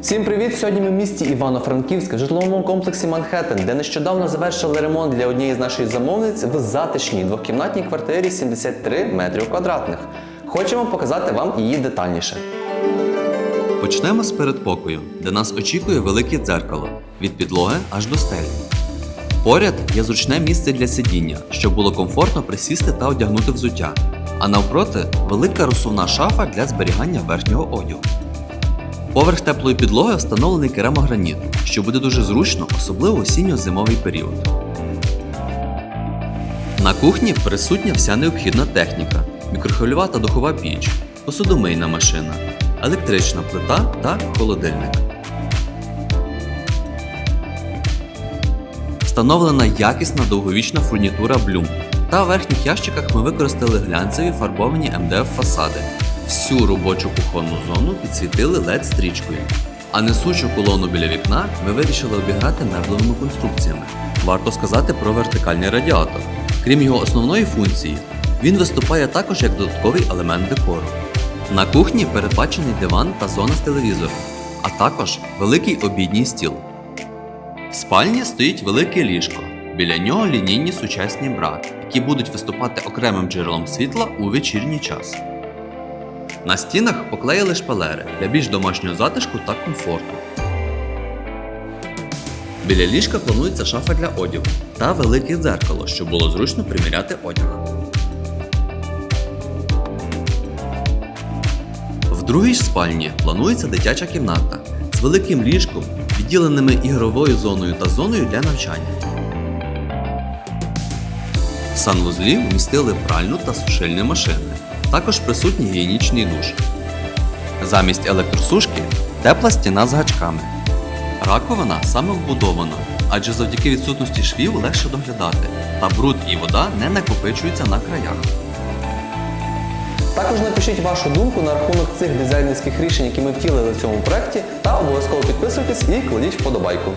Всім привіт! Сьогодні ми в місті Івано-Франківськ в житловому комплексі Манхеттен, де нещодавно завершили ремонт для однієї з нашої замовниць в затишній двохкімнатній квартирі 73 метрів квадратних. Хочемо показати вам її детальніше. Почнемо з передпокою, де нас очікує велике дзеркало від підлоги аж до стелі. Поряд є зручне місце для сидіння, щоб було комфортно присісти та одягнути взуття. А навпроти велика розсувна шафа для зберігання верхнього одягу. Поверх теплої підлоги встановлений керамограніт, що буде дуже зручно, особливо осінньо-зимовий період. На кухні присутня вся необхідна техніка: мікрохвильова та духова піч, посудомийна машина, електрична плита та холодильник. Встановлена якісна довговічна фурнітура Bloom. Та в верхніх ящиках ми використали глянцеві фарбовані МДФ фасади. Всю робочу кухонну зону підсвітили led стрічкою. А несучу колону біля вікна ми вирішили обіграти меблевими конструкціями. Варто сказати про вертикальний радіатор. Крім його основної функції, він виступає також як додатковий елемент декору. На кухні передбачений диван та зона з телевізором, а також великий обідній стіл. В спальні стоїть велике ліжко. Біля нього лінійні сучасні бра, які будуть виступати окремим джерелом світла у вечірній час. На стінах поклеїли шпалери для більш домашнього затишку та комфорту. Біля ліжка планується шафа для одягу та велике дзеркало, щоб було зручно приміряти одяг. В другій спальні планується дитяча кімната з великим ліжком, відділеними ігровою зоною та зоною для навчання. Санвузлі вмістили пральну та сушильні машини. Також присутній гігієнічний душ. Замість електросушки тепла стіна з гачками. Раковина саме вбудована, адже завдяки відсутності швів легше доглядати, та бруд і вода не накопичуються на краях. Також напишіть вашу думку на рахунок цих дизайнерських рішень, які ми втілили в цьому проєкті, та обов'язково підписуйтесь і кладіть вподобайку.